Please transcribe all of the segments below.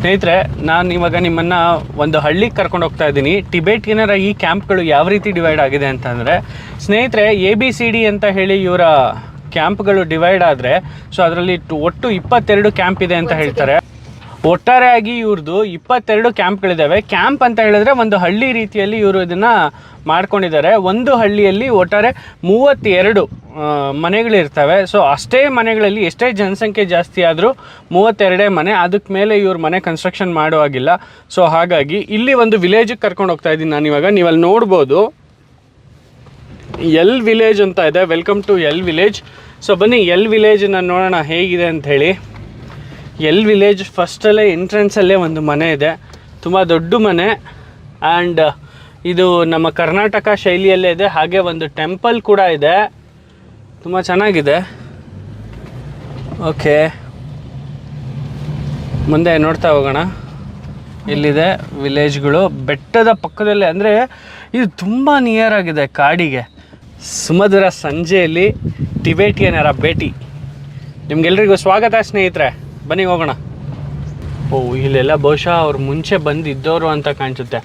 ಸ್ನೇಹಿತರೆ, ನಾನು ಇವಾಗ ನಿಮ್ಮನ್ನು ಒಂದು ಹಳ್ಳಿಗೆ ಕರ್ಕೊಂಡು ಹೋಗ್ತಾ ಇದ್ದೀನಿ. ಟಿಬೇಟಿಯನರ ಈ ಕ್ಯಾಂಪ್ಗಳು ಯಾವ ರೀತಿ ಡಿವೈಡ್ ಆಗಿದೆ ಅಂತಂದರೆ, ಸ್ನೇಹಿತರೆ, ಎ ಬಿ ಸಿ ಡಿ ಅಂತ ಹೇಳಿ ಇವರ ಕ್ಯಾಂಪ್ಗಳು ಡಿವೈಡ್ ಆದರೆ, ಸೊ ಅದರಲ್ಲಿ ಒಟ್ಟು ಇಪ್ಪತ್ತೆರಡು ಕ್ಯಾಂಪ್ ಇದೆ ಅಂತ ಹೇಳ್ತಾರೆ. ಒಟ್ಟಾರೆಯಾಗಿ ಇವ್ರದ್ದು ಇಪ್ಪತ್ತೆರಡು ಕ್ಯಾಂಪ್ಗಳಿದ್ದಾವೆ ಕ್ಯಾಂಪ್ ಅಂತ ಹೇಳಿದ್ರೆ ಒಂದು ಹಳ್ಳಿ ರೀತಿಯಲ್ಲಿ ಇವರು ಇದನ್ನು ಮಾಡ್ಕೊಂಡಿದ್ದಾರೆ. ಒಂದು ಹಳ್ಳಿಯಲ್ಲಿ ಒಟ್ಟಾರೆ ಮೂವತ್ತೆರಡು ಮನೆಗಳಿರ್ತವೆ. ಸೊ ಅಷ್ಟೇ ಮನೆಗಳಲ್ಲಿ ಎಷ್ಟೇ ಜನಸಂಖ್ಯೆ ಜಾಸ್ತಿ ಆದರೂ ಮೂವತ್ತೆರಡೇ ಮನೆ. ಅದಕ್ಕೆ ಮೇಲೆ ಇವ್ರ ಮನೆ ಕನ್ಸ್ಟ್ರಕ್ಷನ್ ಮಾಡುವಾಗಿಲ್ಲ. ಸೊ ಹಾಗಾಗಿ ಇಲ್ಲಿ ಒಂದು ವಿಲೇಜಿಗೆ ಕರ್ಕೊಂಡು ಹೋಗ್ತಾ ಇದ್ದೀನಿ ನಾನು ಇವಾಗ. ನೀವು ಅಲ್ಲಿ ನೋಡ್ಬೋದು. ಎಲ್ ವಿಲೇಜ್ ಅಂತ ಇದೆ. Welcome to L village so ಬನ್ನಿ, ಎಲ್ ವಿಲೇಜನ್ನ ನೋಡೋಣ ಹೇಗಿದೆ ಅಂತ ಹೇಳಿ. ಎಲ್ ವಿಲೇಜ್ ಫಸ್ಟಲ್ಲೇ ಎಂಟ್ರೆನ್ಸಲ್ಲೇ ಒಂದು ಮನೆ ಇದೆ. ತುಂಬ ದೊಡ್ಡ ಮನೆ. ಆ್ಯಂಡ್ ಇದು ನಮ್ಮ ಕರ್ನಾಟಕ ಶೈಲಿಯಲ್ಲೇ ಇದೆ. ಹಾಗೆ ಒಂದು ಟೆಂಪಲ್ ಕೂಡ ಇದೆ. ತುಂಬ ಚೆನ್ನಾಗಿದೆ. ಓಕೆ ಮುಂದೆ ನೋಡ್ತಾ ಹೋಗೋಣ. ಇಲ್ಲಿದೆ ವಿಲೇಜ್ಗಳು. ಬೆಟ್ಟದ ಪಕ್ಕದಲ್ಲಿ ಅಂದರೆ ಇದು ತುಂಬ ನಿಯರ್ ಆಗಿದೆ ಕಾಡಿಗೆ. ಸುಮಧುರ ಸಂಜೆಯಲ್ಲಿ ಟಿಬೇಟಿಯನರ ಭೇಟಿ. ನಿಮ್ಗೆಲ್ರಿಗೂ ಸ್ವಾಗತ ಸ್ನೇಹಿತರೆ. ಬನ್ನಿ ಹೋಗೋಣ. ಓ, ಇಲ್ಲೆಲ್ಲ ಬಹುಶಃ ಅವ್ರು ಮುಂಚೆ ಬಂದಿದ್ದವರು ಅಂತ ಕಾಣಿಸುತ್ತೆ.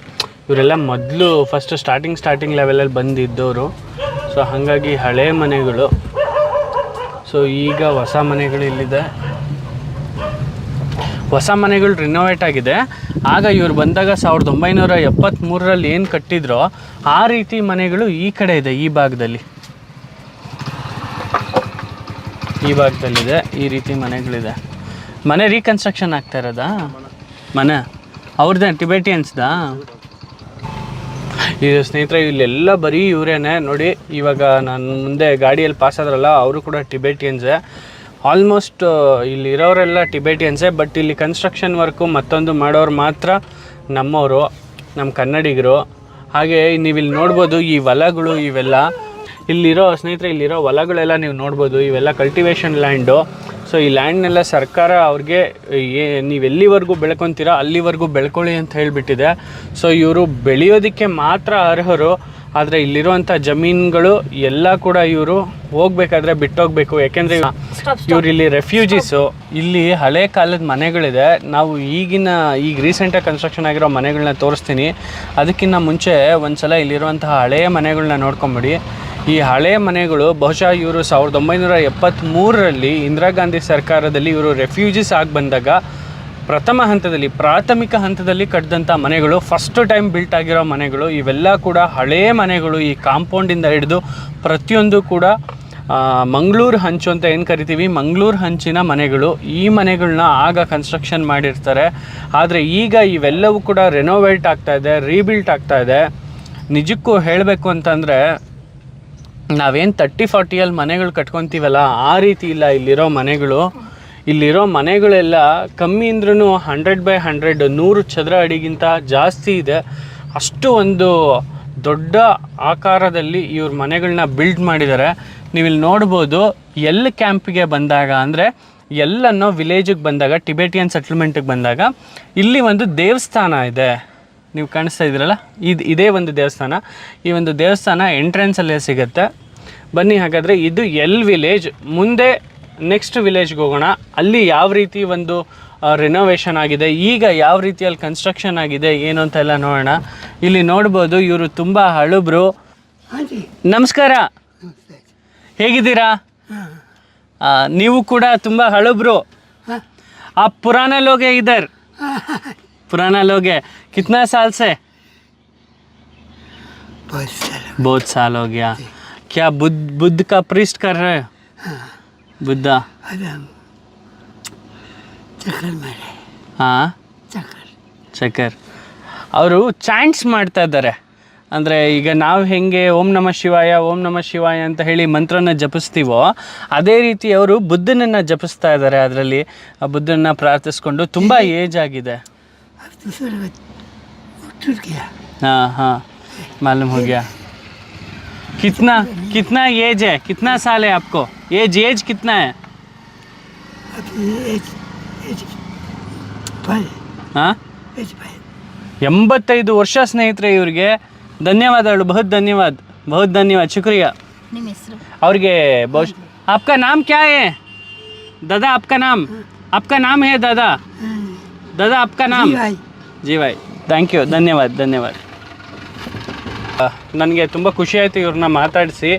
ಇವರೆಲ್ಲ ಮೊದಲು ಫಸ್ಟ್ ಸ್ಟಾರ್ಟಿಂಗ್ ಸ್ಟಾರ್ಟಿಂಗ್ ಲೆವೆಲಲ್ಲಿ ಬಂದಿದ್ದವರು ಸೊ ಹಾಗಾಗಿ ಹಳೆ ಮನೆಗಳು. ಸೊ ಈಗ ಹೊಸ ಮನೆಗಳು ಇಲ್ಲಿದೆ. ಹೊಸ ಮನೆಗಳು ರಿನೋವೇಟ್ ಆಗಿದೆ. ಆಗ ಇವ್ರು ಬಂದಾಗ ಸಾವಿರದ ಒಂಬೈನೂರ ಎಪ್ಪತ್ತ್ಮೂರರಲ್ಲಿ ಏನು ಕಟ್ಟಿದ್ರೋ ಆ ರೀತಿ ಮನೆಗಳು ಈ ಕಡೆ ಇದೆ, ಈ ಭಾಗದಲ್ಲಿ. ಈ ಭಾಗದಲ್ಲಿದೆ, ಈ ರೀತಿ ಮನೆಗಳಿದೆ. ಮನೆ ರೀಕನ್ಸ್ಟ್ರಕ್ಷನ್ ಆಗ್ತಾ ಇರೋದಾ? ಮನೆ. ಅವ್ರದ್ದೇ ಟಿಬೆಟಿಯನ್ಸ್ದಾ ಇದು ಸ್ನೇಹಿತರೆ, ಇಲ್ಲೆಲ್ಲ ಬರೀ ಇವರೇನೆ. ನೋಡಿ, ಇವಾಗ ನಾನು ಮುಂದೆ ಗಾಡಿಯಲ್ಲಿ ಪಾಸ್ ಆದ್ರಲ್ಲ, ಅವರು ಕೂಡ ಟಿಬೆಟಿಯನ್ಸೇ ಆಲ್ಮೋಸ್ಟ್ ಇಲ್ಲಿರೋರೆಲ್ಲ ಟಿಬೆಟಿಯನ್ಸೇ ಬಟ್ ಇಲ್ಲಿ ಕನ್ಸ್ಟ್ರಕ್ಷನ್ ವರ್ಕು ಮತ್ತೊಂದು ಮಾಡೋರು ಮಾತ್ರ ನಮ್ಮವರು ನಮ್ಮ ಕನ್ನಡಿಗರು. ಹಾಗೆ ನೀವು ಇಲ್ಲಿ ನೋಡ್ಬೋದು ಈ ಹೊಲಗಳು ಇವೆಲ್ಲ ಇಲ್ಲಿರೋ ಸ್ನೇಹಿತರೆ, ಇಲ್ಲಿರೋ ಹೊಲಗಳೆಲ್ಲ ನೀವು ನೋಡ್ಬೋದು, ಇವೆಲ್ಲ ಕಲ್ಟಿವೇಷನ್ ಲ್ಯಾಂಡು ಸೊ ಈ ಲ್ಯಾಂಡ್ನೆಲ್ಲ ಸರ್ಕಾರ ಅವ್ರಿಗೆ ನೀವು ಎಲ್ಲಿವರೆಗೂ ಬೆಳ್ಕೊತೀರಾ, ಅಲ್ಲಿವರೆಗೂ ಬೆಳ್ಕೊಳ್ಳಿ ಅಂತ ಹೇಳಿಬಿಟ್ಟಿದೆ. ಸೊ ಇವರು ಬೆಳೆಯೋದಕ್ಕೆ ಮಾತ್ರ ಅರ್ಹರು. ಆದರೆ ಇಲ್ಲಿರುವಂಥ ಜಮೀನುಗಳು ಎಲ್ಲ ಕೂಡ ಇವರು ಹೋಗ್ಬೇಕಾದ್ರೆ ಬಿಟ್ಟೋಗ್ಬೇಕು. ಯಾಕೆಂದರೆ ಇವರು ಇಲ್ಲಿ ರೆಫ್ಯೂಜೀಸು ಇಲ್ಲಿ ಹಳೆ ಕಾಲದ ಮನೆಗಳಿದೆ. ನಾವು ಈಗಿನ ಈಗ ರೀಸೆಂಟಾಗಿ ಕನ್ಸ್ಟ್ರಕ್ಷನ್ ಆಗಿರೋ ಮನೆಗಳನ್ನ ತೋರಿಸ್ತೀನಿ. ಅದಕ್ಕಿಂತ ಮುಂಚೆ ಒಂದ್ಸಲ ಇಲ್ಲಿರುವಂತಹ ಹಳೆಯ ಮನೆಗಳನ್ನ ನೋಡ್ಕೊಂಬಿಡಿ. ಈ ಹಳೆಯ ಮನೆಗಳು ಬಹುಶಃ ಇವರು ಸಾವಿರದ ಒಂಬೈನೂರ ಎಪ್ಪತ್ತ್ಮೂರರಲ್ಲಿ ಇಂದಿರಾ ಗಾಂಧಿ ಸರ್ಕಾರದಲ್ಲಿ ಇವರು ರೆಫ್ಯೂಜೀಸ್ ಆಗಿ ಬಂದಾಗ ಪ್ರಥಮ ಹಂತದಲ್ಲಿ, ಪ್ರಾಥಮಿಕ ಹಂತದಲ್ಲಿ ಕಟ್ಟಿದಂಥ ಮನೆಗಳು ಫಸ್ಟ್ ಟೈಮ್ ಬಿಲ್ಟ್ ಆಗಿರೋ ಮನೆಗಳು, ಇವೆಲ್ಲ ಕೂಡ ಹಳೆಯ ಮನೆಗಳು ಈ ಕಾಂಪೌಂಡಿಂದ ಹಿಡಿದು ಪ್ರತಿಯೊಂದು ಕೂಡ ಮಂಗಳೂರು ಹಂಚು ಅಂತ ಏನು ಕರಿತೀವಿ? ಮಂಗಳೂರು ಹಂಚಿನ ಮನೆಗಳು. ಈ ಮನೆಗಳನ್ನ ಆಗ ಕನ್ಸ್ಟ್ರಕ್ಷನ್ ಮಾಡಿರ್ತಾರೆ. ಆದರೆ ಈಗ ಇವೆಲ್ಲವೂ ಕೂಡ ರೆನೋವೇಟ್ ಆಗ್ತಾ ಇದೆ ರೀಬಿಲ್ಟ್ ಆಗ್ತಾ ಇದೆ. ನಿಜಕ್ಕೂ ಹೇಳಬೇಕು ಅಂತಂದರೆ, ನಾವೇನು ತರ್ಟಿ ಫಾರ್ಟಿಯಲ್ಲಿ ಮನೆಗಳು ಕಟ್ಕೊತೀವಲ್ಲ, ಆ ರೀತಿ ಇಲ್ಲ ಇಲ್ಲಿರೋ ಮನೆಗಳು. ಇಲ್ಲಿರೋ ಮನೆಗಳೆಲ್ಲ ಕಮ್ಮಿ ಅಂದ್ರೂ ಹಂಡ್ರೆಡ್ ಬೈ ಹಂಡ್ರೆಡ್, ನೂರು ಚದರ ಅಡಿಗಿಂತ ಜಾಸ್ತಿ ಇದೆ. ಅಷ್ಟು ಒಂದು ದೊಡ್ಡ ಆಕಾರದಲ್ಲಿ ಇವ್ರ ಮನೆಗಳನ್ನ ಬಿಲ್ಡ್ ಮಾಡಿದ್ದಾರೆ ನೀವು ಇಲ್ಲಿ ನೋಡ್ಬೋದು, ಎಲ್ ಕ್ಯಾಂಪ್ಗೆ ಬಂದಾಗ ಅಂದರೆ ಎಲ್ಲನ್ನೋ ವಿಲೇಜಿಗೆ ಬಂದಾಗ, ಟಿಬೆಟಿಯನ್ ಸೆಟ್ಲ್ಮೆಂಟಿಗೆ ಬಂದಾಗ ಇಲ್ಲಿ ಒಂದು ದೇವಸ್ಥಾನ ಇದೆ. ನೀವು ಕಾಣಿಸ್ತಾ ಇದ್ದೀರಲ್ಲ? ಇದು, ಇದೇ ಒಂದು ದೇವಸ್ಥಾನ. ಈ ಒಂದು ದೇವಸ್ಥಾನ ಎಂಟ್ರೆನ್ಸಲ್ಲೇ ಸಿಗುತ್ತೆ. ಬನ್ನಿ ಹಾಗಾದರೆ ಇದು ಎಲ್ ವಿಲೇಜ್ ಮುಂದೆ ನೆಕ್ಸ್ಟ್ ವಿಲೇಜ್ಗೆ ಹೋಗೋಣ ಅಲ್ಲಿ ಯಾವ ರೀತಿ ಒಂದು ರಿನೋವೇಷನ್ ಆಗಿದೆ ಈಗ ಯಾವ ರೀತಿಯಲ್ಲಿ ಕನ್ಸ್ಟ್ರಕ್ಷನ್ ಆಗಿದೆ ಏನು ಅಂತ ಎಲ್ಲ ನೋಡೋಣ ಇಲ್ಲಿ ನೋಡ್ಬೋದು ಇವರು ತುಂಬ ಹಳುಬ್ರು हाँ जी ನಮಸ್ಕಾರ ಹೇಗಿದ್ದೀರಾ ಆ, ನೀವು ಕೂಡ ತುಂಬ ಹಳುಬ್ರು हाँ आप पुराने लोग हैं इधर पुराना लोग है कितना साल से बहुत सारा बहुत साल हो गया क्या बुद्ध बुद्ध का प्रिस्ट कर रहे हो ಬುದ್ಧ? ಅದನ್ನು ಮೇಲೆ. ಹಾಂ? ಚಕ್ಕರ್. ಚಕ್ಕರ್. ಅವರು ಚಾಂಟ್ಸ್ ಮಾಡ್ತಾ ಇದ್ದಾರೆ. ಅಂದರೆ ಈಗ ನಾವು ಹೆಂಗೆ ಓಂ ನಮಃ ಶಿವಾಯ ಓಂ ನಮಃ ಶಿವಾಯ ಅಂತ ಹೇಳಿ ಮಂತ್ರನ ಜಪಿಸ್ತೀವೋ ಅದೇ ರೀತಿ ಅವರು ಬುದ್ಧನನ್ನು ಜಪಿಸ್ತಾ ಇದ್ದಾರೆ ಅದರಲ್ಲಿ. ಆ ಬುದ್ಧನ ಪ್ರಾರ್ಥಿಸ್ಕೊಂಡು ತುಂಬ ಏಜ್ ಆಗಿದೆ. ಹಾಂ ಹಾಂ. ಮಾಲೂಮ್ ಹೋಗ್ಯಾ कितना कितना एज है कितना साल है आपको एज एज कितना है अब एज एज भाई हाँ एज भाई ಎಂಬತ್ತೈದು ವರ್ಷ ಸ್ನೇಹಿತರೆ ಇವ್ರಿಗೆ ಧನ್ಯವಾದಗಳು ಬಹುತ್ ಧನ್ಯವಾದ ಬಹುತ್ ಧನ್ಯವಾದ ಶುಕ್ರಿಯಾ ನಿಮ್ಮ ಹೆಸರು ಅವ್ರಿಗೆ ಬಹುಶಃ आपका नाम क्या है दादा आपका नाम आपका नाम है दादा दादा आपका नाम जी भाई ಜಿ ಭಾಯ್ ಥ್ಯಾಂಕ್ ಯು ಧನ್ಯವಾದ ಧನ್ಯವಾದ ನನಗೆ ತುಂಬ ಖುಷಿ ಆಯಿತು ಇವ್ರನ್ನ ಮಾತಾಡಿಸಿ.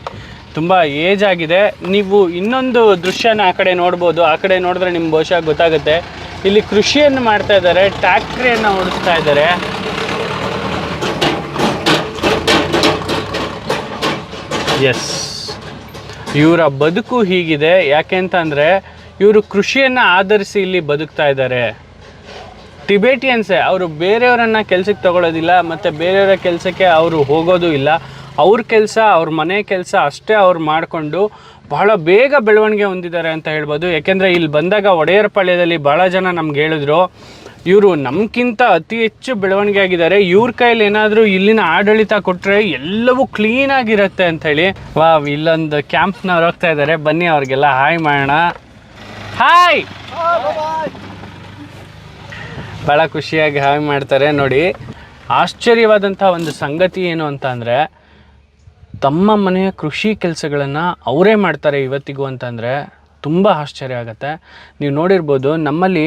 ತುಂಬ ಏಜ್ ಆಗಿದೆ. ನೀವು ಇನ್ನೊಂದು ದೃಶ್ಯನ ಆ ಕಡೆ ನೋಡ್ಬೋದು. ಆ ಕಡೆ ನೋಡಿದ್ರೆ ನಿಮ್ಗೆ ಬಹುಶಃ ಗೊತ್ತಾಗುತ್ತೆ. ಇಲ್ಲಿ ಕೃಷಿಯನ್ನು ಮಾಡ್ತಾ ಇದ್ದಾರೆ, ಟ್ಯಾಕ್ಟ್ರಿಯನ್ನು ಓಡಿಸ್ತಾ ಇದ್ದಾರೆ. ಎಸ್ ಇವರ ಬದುಕು ಹೀಗಿದೆ. ಯಾಕೆ ಅಂತಂದರೆ ಇವರು ಕೃಷಿಯನ್ನು ಆಧರಿಸಿ ಇಲ್ಲಿ ಬದುಕ್ತಾ ಇದ್ದಾರೆ. ಟಿಬೇಟಿಯನ್ಸೇ, ಅವರು ಬೇರೆಯವರನ್ನು ಕೆಲಸಕ್ಕೆ ತಗೊಳ್ಳೋದಿಲ್ಲ ಮತ್ತು ಬೇರೆಯವರ ಕೆಲಸಕ್ಕೆ ಅವರು ಹೋಗೋದು ಇಲ್ಲ. ಅವ್ರ ಕೆಲಸ, ಅವ್ರ ಮನೆ ಕೆಲಸ ಅಷ್ಟೇ ಅವ್ರು ಮಾಡಿಕೊಂಡು ಬಹಳ ಬೇಗ ಬೆಳವಣಿಗೆ ಹೊಂದಿದ್ದಾರೆ ಅಂತ ಹೇಳ್ಬೋದು. ಯಾಕೆಂದರೆ ಇಲ್ಲಿ ಬಂದಾಗ ಒಡೆಯರ ಪಾಳ್ಯದಲ್ಲಿ ಭಾಳ ಜನ ನಮ್ಗೆ ಹೇಳಿದ್ರು, ಇವರು ನಮ್ಗಿಂತ ಅತಿ ಹೆಚ್ಚು ಬೆಳವಣಿಗೆ ಆಗಿದ್ದಾರೆ. ಇವ್ರ ಕೈಲಿ ಏನಾದರೂ ಇಲ್ಲಿನ ಆಡಳಿತ ಕೊಟ್ಟರೆ ಎಲ್ಲವೂ ಕ್ಲೀನಾಗಿರುತ್ತೆ ಅಂಥೇಳಿ ವಾ ಇಲ್ಲೊಂದು ಕ್ಯಾಂಪ್ನವ್ರು ಹೋಗ್ತಾ ಇದ್ದಾರೆ ಬನ್ನಿ ಅವ್ರಿಗೆಲ್ಲ ಹಾಯ್ ಮಾಡೋಣ. ಹಾಯ್! ಭಾಳ ಖುಷಿಯಾಗಿ ಹಾವಿ ಮಾಡ್ತಾರೆ. ನೋಡಿ, ಆಶ್ಚರ್ಯವಾದಂಥ ಒಂದು ಸಂಗತಿ ಏನು ಅಂತ ತಮ್ಮ ಮನೆಯ ಕೃಷಿ ಕೆಲಸಗಳನ್ನು ಅವರೇ ಮಾಡ್ತಾರೆ ಇವತ್ತಿಗೂ ಅಂತಂದರೆ ತುಂಬ ಆಶ್ಚರ್ಯ ಆಗುತ್ತೆ. ನೀವು ನೋಡಿರ್ಬೋದು, ನಮ್ಮಲ್ಲಿ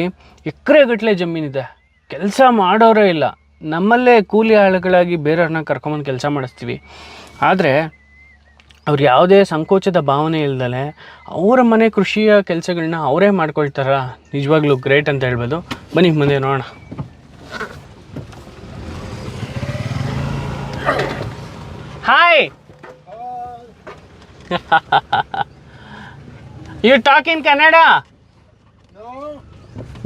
ಎಕರೆಗಟ್ಟಲೆ ಜಮೀನಿದೆ ಕೆಲಸ ಮಾಡೋರೇ ಇಲ್ಲ. ನಮ್ಮಲ್ಲೇ ಕೂಲಿ ಆಳುಗಳಾಗಿ ಬೇರೆಯವ್ರನ್ನ ಕರ್ಕೊಂಬಂದು ಕೆಲಸ ಮಾಡಿಸ್ತೀವಿ. ಆದರೆ ಅವ್ರು ಯಾವುದೇ ಸಂಕೋಚದ ಭಾವನೆ ಇಲ್ದಲೆ ಅವರ ಮನೆ ಕೃಷಿಯ ಕೆಲಸಗಳನ್ನ ಅವರೇ ಮಾಡ್ಕೊಳ್ತಾರ? ನಿಜವಾಗ್ಲೂ ಗ್ರೇಟ್ ಅಂತ ಹೇಳ್ಬೋದು. ಬನ್ನಿ ಮುಂದೆ ನೋಡೋಣ. Hi you talk in Kannada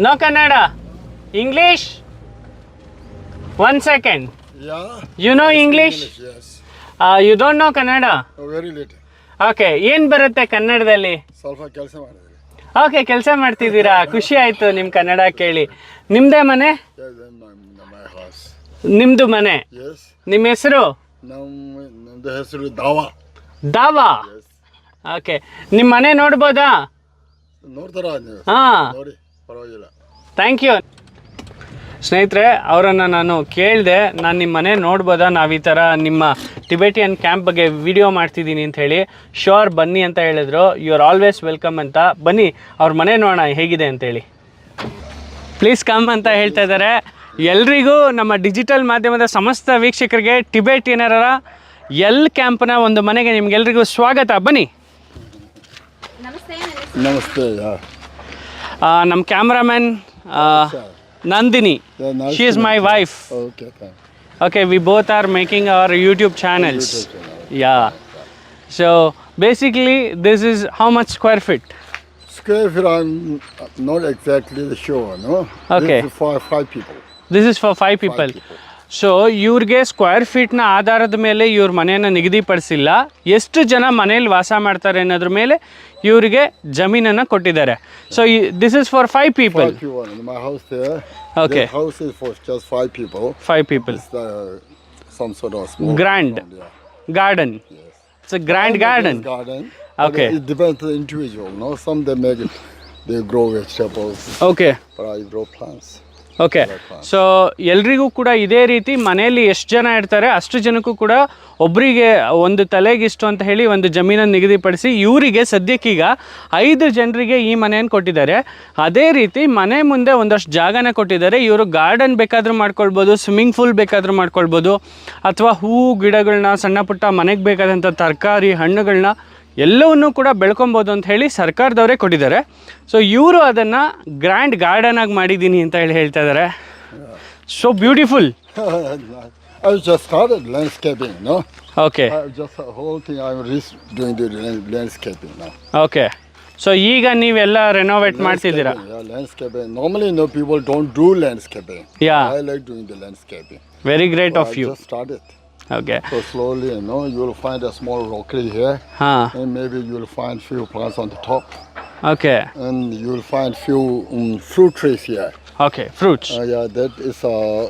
no Kannada English one second you know English. You don't know Kannada very late. Okay ಏನು ಬರುತ್ತೆ ಕನ್ನಡದಲ್ಲಿ? ಸ್ವಲ್ಪ ಕೆಲಸ ಮಾಡಿದ್ರಿ ಓಕೆ ಕೆಲಸ ಮಾಡ್ತಿದ್ದೀರಾ? ಖುಷಿ ಆಯಿತು ನಿಮ್ಮ ಕನ್ನಡ ಕೇಳಿ. ನಿಮ್ಮದೇ ಮನೆ. ನಿಮ್ಮದು ಮನೆ? ನಿಮ್ ನಿಮ್ಮ ಹೆಸರು? ನಮ್ಮ ಹೆಸರು ದಾವಾ. ದಾವಾ? ಓಕೆ ನಿಮ್ಮ ಮನೆ ನೋಡ್ಬೋದಾ? ನೋಡ್ತಾರ ಹಾಂ. ಥ್ಯಾಂಕ್ ಯು ಸ್ನೇಹಿತರೆ ಅವರನ್ನು ನಾನು ಕೇಳಿದೆ ನಾನು ನಿಮ್ಮ ಮನೆ ನೋಡ್ಬೋದಾ? ನಾವು ಈ ಥರ ನಿಮ್ಮ ಟಿಬೆಟಿಯನ್ ಕ್ಯಾಂಪ್ ಬಗ್ಗೆ ವಿಡಿಯೋ ಮಾಡ್ತಿದ್ದೀನಿ ಅಂತ ಹೇಳಿ ಶೋರ್ ಬನ್ನಿ ಅಂತ ಹೇಳಿದ್ರು. ಯು ಆರ್ ಆಲ್ವೇಸ್ ವೆಲ್ಕಮ್ ಅಂತ. ಬನ್ನಿ ಅವ್ರ ಮನೆ ನೋಡೋಣ ಹೇಗಿದೆ ಅಂತೇಳಿ ಪ್ಲೀಸ್ ಕಮ್ ಅಂತ ಹೇಳ್ತಾ ಇದ್ದಾರೆ ಎಲ್ರಿಗೂ ನಮ್ಮ ಡಿಜಿಟಲ್ ಮಾಧ್ಯಮದ ಸಮಸ್ತ ವೀಕ್ಷಕರಿಗೆ ಟಿಬೆಟಿಯನರ ಎಲ್ ಕ್ಯಾಂಪ್ನ ಒಂದು ಮನೆಗೆ ನಿಮ್ಗೆಲ್ರಿಗೂ ಸ್ವಾಗತ. ಬನ್ನಿ. ನಮಸ್ತೆ ನಮಸ್ತೆ. ಆ, ನಮ್ಮ cameraman Nandini. Yeah, nice she is my wife. Okay, fine. Okay, we both are making our YouTube channels. YouTube channel. Yeah. So basically, this is how much square feet? Square feet, I'm not exactly sure, no? Okay. This is for five people. This is for five people. Five people. So ಇವ್ರಿಗೆ square ಫೀಟ್ನ ಆಧಾರದ ಮೇಲೆ ಇವ್ರ ಮನೆಯನ್ನು ನಿಗದಿಪಡಿಸಿಲ್ಲ. ಎಷ್ಟು ಜನ ಮನೆಯಲ್ಲಿ ವಾಸ ಮಾಡ್ತಾರೆ ಅನ್ನೋದ್ರ ಮೇಲೆ ಇವರಿಗೆ ಜಮೀನನ್ನು ಕೊಟ್ಟಿದ್ದಾರೆ. So this is for five people okay grand garden grand garden individual okay They grow vegetables, okay. but I grow plants. Okay so ಎಲ್ರಿಗೂ ಕೂಡ ಇದೇ ರೀತಿ ಮನೆಯಲ್ಲಿ ಎಷ್ಟು ಜನ ಇರ್ತಾರೆ ಅಷ್ಟು ಜನಕ್ಕೂ ಕೂಡ ಒಬ್ಬರಿಗೆ ಒಂದು ತಲೆಗಿಷ್ಟು ಅಂತ ಹೇಳಿ ಒಂದು ಜಮೀನನ್ನು ನಿಗದಿಪಡಿಸಿ ಇವರಿಗೆ ಸದ್ಯಕ್ಕೀಗ ಐದು ಜನರಿಗೆ ಈ ಮನೆಯನ್ನು ಕೊಟ್ಟಿದ್ದಾರೆ. ಅದೇ ರೀತಿ ಮನೆ ಮುಂದೆ ಒಂದಷ್ಟು ಜಾಗನ ಕೊಟ್ಟಿದ್ದಾರೆ. ಇವರು ಗಾರ್ಡನ್ ಬೇಕಾದರೂ ಮಾಡ್ಕೊಳ್ಬೋದು ಸ್ವಿಮ್ಮಿಂಗ್ ಫೂಲ್ ಬೇಕಾದರೂ ಮಾಡ್ಕೊಳ್ಬೋದು ಅಥವಾ ಹೂವು ಗಿಡಗಳನ್ನ ಸಣ್ಣ ಪುಟ್ಟ ಮನೆಗೆ ಬೇಕಾದಂಥ ತರಕಾರಿ ಹಣ್ಣುಗಳನ್ನ ಎಲ್ಲವನ್ನೂ ಕೂಡ ಬೆಳ್ಕೊಬೋದು ಅಂತ ಹೇಳಿ ಸರ್ಕಾರದವರೇ ಕೊಟ್ಟಿದ್ದಾರೆ. ಸೊ ಇವರು ಅದನ್ನು ಗ್ರ್ಯಾಂಡ್ ಗಾರ್ಡನ್ ಆಗಿ ಮಾಡಿದ್ದೀನಿ ಅಂತ ಹೇಳಿ ಹೇಳ್ತಾ ಇದ್ದಾರೆ. So beautiful okay okay so ಈಗ ನೀವೆಲ್ಲ ರೆನೋವೇಟ್ ಮಾಡ್ತಿದ್ದೀರಾ? No yeah very great of you start Okay. So slowly, you know, you'll find a small rockery here. Huh. And maybe you'll find few plants on the top. Okay. And you'll find few um, fruit trees here. Okay, fruits. Uh, yeah, that is a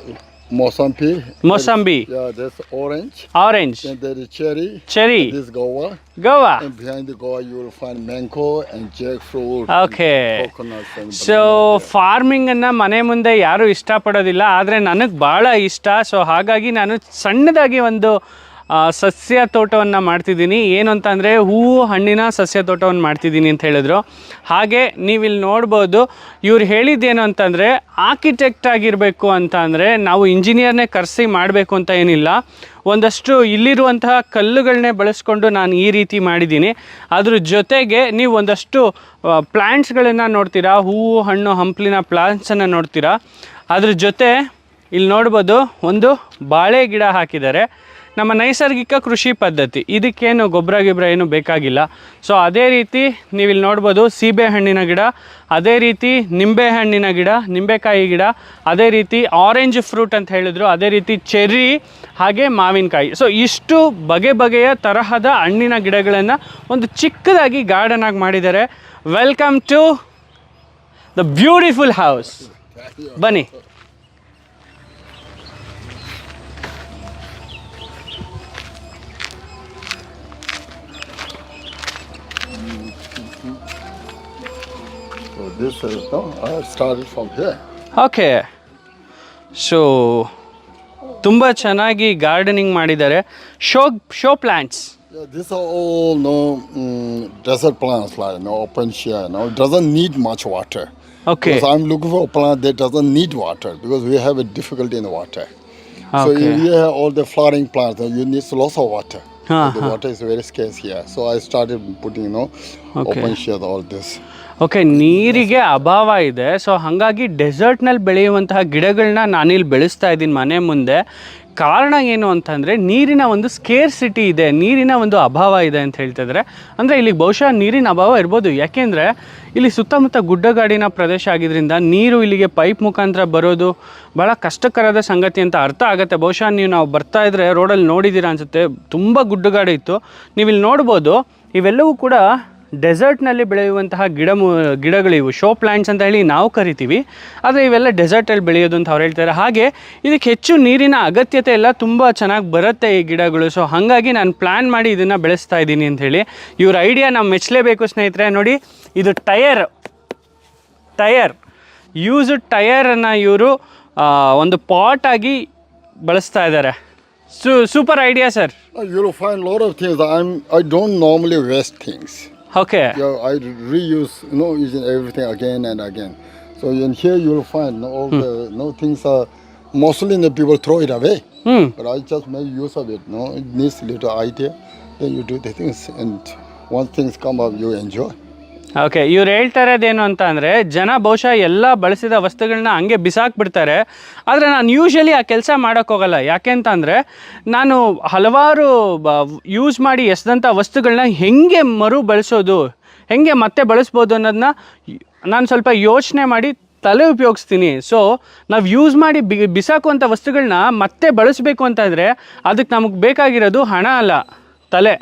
Mosambi. Mosambi. Yeah, that's orange. Orange. And there is cherry. Cherry This Goa. Goa. And behind the Goa, you will find mango and jackfruit. Okay. Coconuts and so banana. ಫಾರ್ಮಿಂಗನ್ನು ಮನೆ ಮುಂದೆ ಯಾರೂ ಇಷ್ಟಪಡೋದಿಲ್ಲ ಆದರೆ ನನಗೆ ಭಾಳ ಇಷ್ಟ so ಹಾಗಾಗಿ ನಾನು ಸಣ್ಣದಾಗಿ ಒಂದು ಆ, ಸಸ್ಯ ತೋಟವನ್ನು ಮಾಡ್ತಿದ್ದೀನಿ. ಏನು ಅಂತ ಅಂದರೆ ಹೂವು ಹಣ್ಣಿನ ಸಸ್ಯ ತೋಟವನ್ನು ಮಾಡ್ತಿದ್ದೀನಿ ಅಂತ ಹೇಳಿದ್ರು. ಹಾಗೆ ನೀವಿಲ್ಲಿ ನೋಡ್ಬೋದು, ಇವ್ರು ಹೇಳಿದ್ದೇನು ಅಂತಂದರೆ ಆರ್ಕಿಟೆಕ್ಟ್ ಆಗಿರಬೇಕು ಅಂತ ಅಂದರೆ ನಾವು ಇಂಜಿನಿಯರ್ನೇ ಕರೆಸಿ ಮಾಡಬೇಕು ಅಂತ ಏನಿಲ್ಲ. ಒಂದಷ್ಟು ಇಲ್ಲಿರುವಂತಹ ಕಲ್ಲುಗಳನ್ನೇ ಬಳಸ್ಕೊಂಡು ನಾನು ಈ ರೀತಿ ಮಾಡಿದ್ದೀನಿ. ಅದ್ರ ಜೊತೆಗೆ ನೀವು ಒಂದಷ್ಟು ಪ್ಲ್ಯಾಂಟ್ಸ್ಗಳನ್ನು ನೋಡ್ತೀರಾ ಹೂವು ಹಣ್ಣು, ಹಂಪ್ಲಿನ ಪ್ಲಾಂಟ್ಸನ್ನು ನೋಡ್ತೀರಾ. ಅದ್ರ ಜೊತೆ ಇಲ್ಲಿ ನೋಡ್ಬೋದು, ಒಂದು ಬಾಳೆ ಗಿಡ ಹಾಕಿದ್ದಾರೆ. ನಮ್ಮ ನೈಸರ್ಗಿಕ ಕೃಷಿ ಪದ್ಧತಿ. ಇದಕ್ಕೇನು ಗೊಬ್ಬರ ಗಿಬ್ಬರ ಏನು ಬೇಕಾಗಿಲ್ಲ. ಸೊ ಅದೇ ರೀತಿ ನೀವು ಇಲ್ಲಿ ನೋಡ್ಬೋದು ಸೀಬೆಹಣ್ಣಿನ ಗಿಡ, ಅದೇ ರೀತಿ ನಿಂಬೆ ಹಣ್ಣಿನ ಗಿಡ, ನಿಂಬೆಕಾಯಿ ಗಿಡ, ಅದೇ ರೀತಿ ಆರೆಂಜ್ ಫ್ರೂಟ್ ಅಂತ ಹೇಳಿದ್ರು, ಅದೇ ರೀತಿ ಚೆರ್ರಿ, ಹಾಗೆ ಮಾವಿನಕಾಯಿ. ಸೊ ಇಷ್ಟು ಬಗೆ ಬಗೆಯ ತರಹದ ಹಣ್ಣಿನ ಗಿಡಗಳನ್ನು ಒಂದು ಚಿಕ್ಕದಾಗಿ ಗಾರ್ಡನ್ ಆಗಿ ಮಾಡಿದ್ದಾರೆ. Welcome to the beautiful house ಬನ್ನಿ. this is, no, I started from here. Okay so ತುಂಬ ಚೆನ್ನಾಗಿ ಗಾರ್ಡನಿಂಗ್ ಮಾಡಿದ್ದಾರೆ show show plants Yeah, these are all no mm, desert plants like no open share. No, it doesn't need much water. Okay. Because I'm looking for a plant that doesn't need water because we have a difficulty in the water. So Okay. if you have all the flowering plants, then you need lots of water. So Uh-huh. the water is very scarce here. So I started putting, you know, Okay. open share all this. Okay ನೀರಿಗೆ ಅಭಾವ ಇದೆ. So ಹಾಗಾಗಿ ಡೆಸರ್ಟ್ನಲ್ಲಿ ಬೆಳೆಯುವಂತಹ ಗಿಡಗಳನ್ನ ನಾನಿಲ್ಲಿ ಬೆಳೆಸ್ತಾ ಇದ್ದೀನಿ ಮನೆ ಮುಂದೆ. ಕಾರಣ ಏನು ಅಂತಂದರೆ, ನೀರಿನ ಒಂದು ಸ್ಕೇರ್ ಸಿಟಿ ಇದೆ. ನೀರಿನ ಒಂದು ಅಭಾವ ಇದೆ ಅಂತ ಹೇಳ್ತಿದ್ರೆ. ಅಂದರೆ, ಇಲ್ಲಿ ಬಹುಶಃ ನೀರಿನ ಅಭಾವ ಇರ್ಬೋದು. ಯಾಕೆಂದರೆ, ಇಲ್ಲಿ ಸುತ್ತಮುತ್ತ ಗುಡ್ಡಗಾಡಿನ ಪ್ರದೇಶ ಆಗಿದ್ದರಿಂದ ನೀರು ಇಲ್ಲಿಗೆ ಪೈಪ್ ಮುಖಾಂತರ ಬರೋದು ಭಾಳ ಕಷ್ಟಕರದ ಸಂಗತಿ ಅಂತ ಅರ್ಥ ಆಗುತ್ತೆ. ಬಹುಶಃ ನೀವು ನಾವು ಬರ್ತಾ ಇದ್ರೆ ರೋಡಲ್ಲಿ ನೋಡಿದ್ದೀರಾ ಅನಿಸುತ್ತೆ. ತುಂಬ ಗುಡ್ಡಗಾಡು ಇತ್ತು. ನೀವು ಇಲ್ಲಿ ನೋಡ್ಬೋದು, ಇವೆಲ್ಲವೂ ಕೂಡ ಡೆಸರ್ಟ್ನಲ್ಲಿ ಬೆಳೆಯುವಂತಹ ಗಿಡ ಗಿಡಗಳಿವು, ಶೋ ಪ್ಲ್ಯಾಂಟ್ಸ್ ಅಂತ ಹೇಳಿ ನಾವು ಕರಿತೀವಿ. ಆದರೆ ಇವೆಲ್ಲ ಡೆಸರ್ಟಲ್ಲಿ ಬೆಳೆಯೋದು ಅಂತ ಅವ್ರು ಹೇಳ್ತಾರೆ. ಹಾಗೆ ಇದಕ್ಕೆ ಹೆಚ್ಚು ನೀರಿನ ಅಗತ್ಯತೆ ಎಲ್ಲ ತುಂಬ ಚೆನ್ನಾಗಿ ಬರುತ್ತೆ ಈ ಗಿಡಗಳು. ಸೊ ಹಾಗಾಗಿ ನಾನು ಪ್ಲ್ಯಾನ್ ಮಾಡಿ ಇದನ್ನು ಬೆಳೆಸ್ತಾ ಇದ್ದೀನಿ ಅಂತ ಹೇಳಿ. ಇವ್ರ ಐಡಿಯಾ ನಾವು ಮೆಚ್ಚಲೇಬೇಕು ಸ್ನೇಹಿತರೆ. ನೋಡಿ, ಇದು ಟಯರ್. ಟಯರ್. ಯೂಸ್ಡ್ ಟಯರನ್ನು ಇವರು ಒಂದು ಪಾಟ್ ಆಗಿ ಬಳಸ್ತಾ ಇದ್ದಾರೆ. Super idea sir. You find lot of things of things. I'm, I don't normally Okay. Yeah, I reuse you know using everything again and again. So in here you'll find all mm. the you know, things are mostly the people throw it away. Mm. But I just make use of it. You no, know? it needs little idea. Then you do the things and once things come up you enjoy. Okay, ಇವ್ರು ಹೇಳ್ತಾ ಇರೋದೇನು ಅಂತ ಅಂದರೆ, ಜನ ಬಹುಶಃ ಎಲ್ಲ ಬಳಸಿದ ವಸ್ತುಗಳನ್ನ ಹಂಗೆ ಬಿಸಾಕ್ಬಿಡ್ತಾರೆ. ಆದರೆ ನಾನು ಯೂಶ್ವಲಿ ಆ ಕೆಲಸ ಮಾಡೋಕ್ಕೋಗಲ್ಲ ಯಾಕೆ ಅಂತ ಅಂದರೆ, ನಾನು ಹಲವಾರು ಯೂಸ್ ಮಾಡಿ ಎಸ್ದಂಥ ವಸ್ತುಗಳನ್ನ ಹೆಂಗೆ ಮರು ಬಳಸೋದು, ಹೆಂಗೆ ಮತ್ತೆ ಬಳಸ್ಬೋದು ಅನ್ನೋದನ್ನ ನಾನು ಸ್ವಲ್ಪ ಯೋಚನೆ ಮಾಡಿ ತಲೆ ಉಪಯೋಗಿಸ್ತೀನಿ. ಸೊ ನಾವು ಯೂಸ್ ಮಾಡಿ ಬಿ ಬಿಸಾಕುವಂಥ ವಸ್ತುಗಳನ್ನ ಮತ್ತೆ ಬಳಸಬೇಕು ಅಂತಂದರೆ ಅದಕ್ಕೆ ನಮಗೆ ಬೇಕಾಗಿರೋದು ಹಣ ಅಲ್ಲ, ತಲೆ.